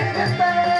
Thank you.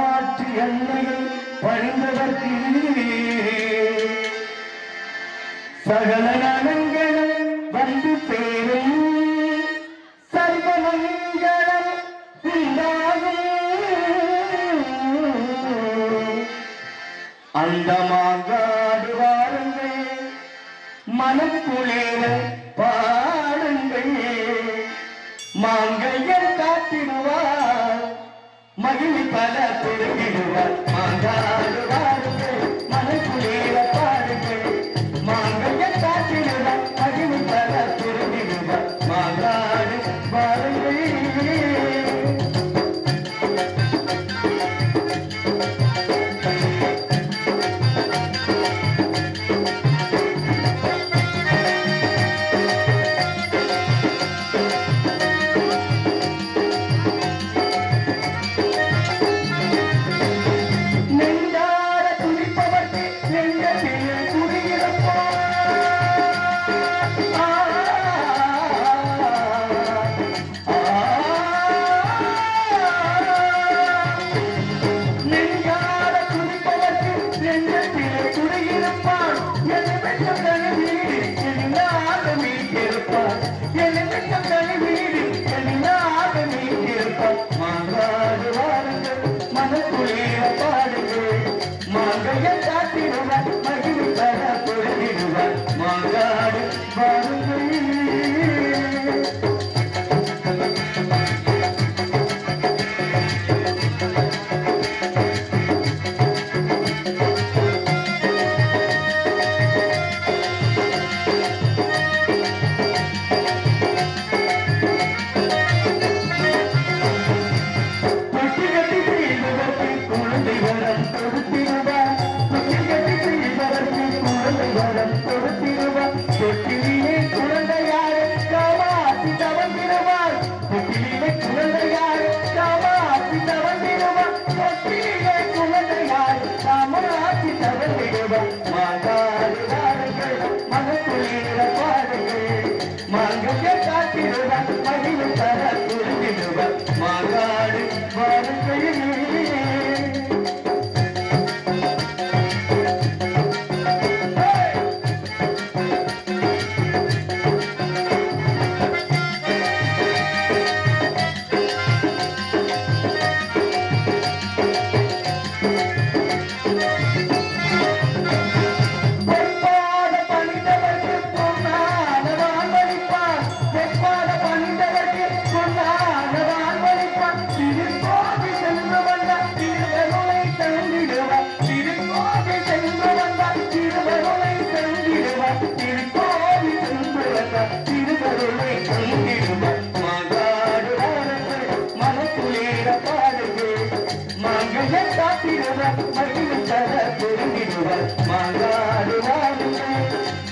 Kamakshi எல்லையை பழிந்ததற்கு சகல মনে করে மதிவு தர திரும்பிடுவர் மாநாடு வாழ்க்கையில்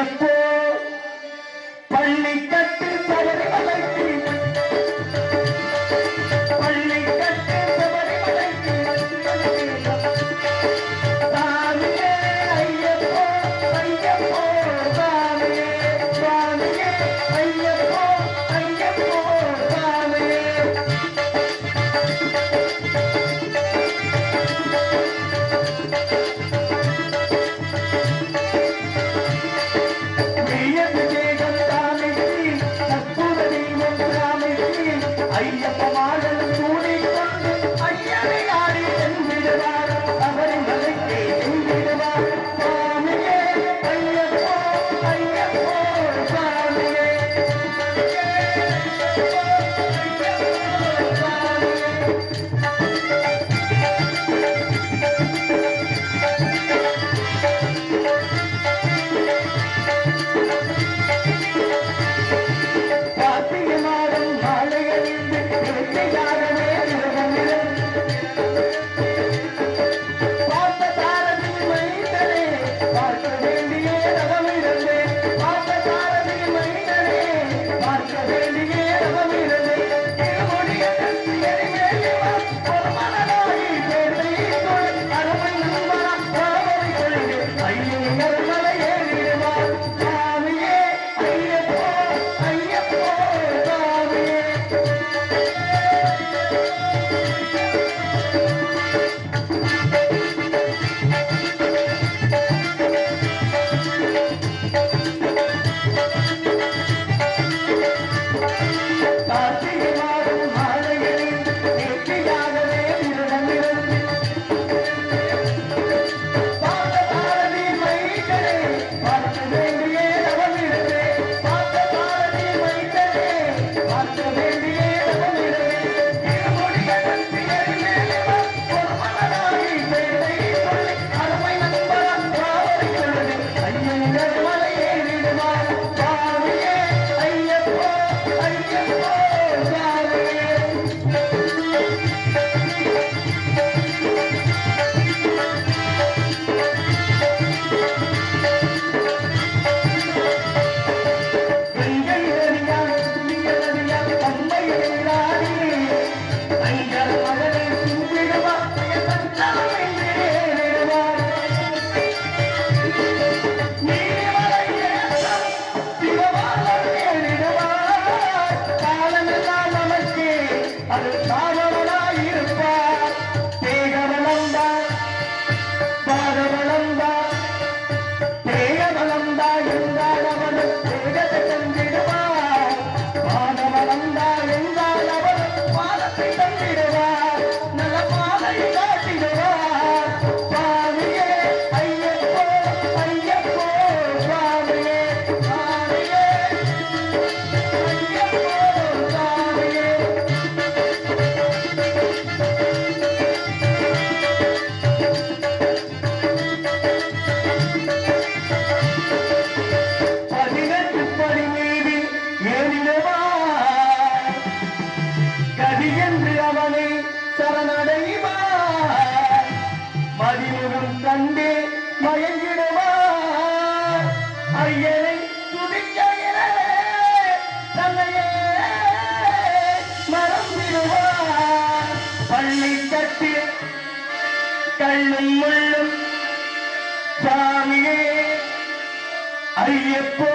எத்தே கண்டு தந்திடுவார் കള്ളും മുള്ളും സ്വാമിയെ അയ്യപ്പോ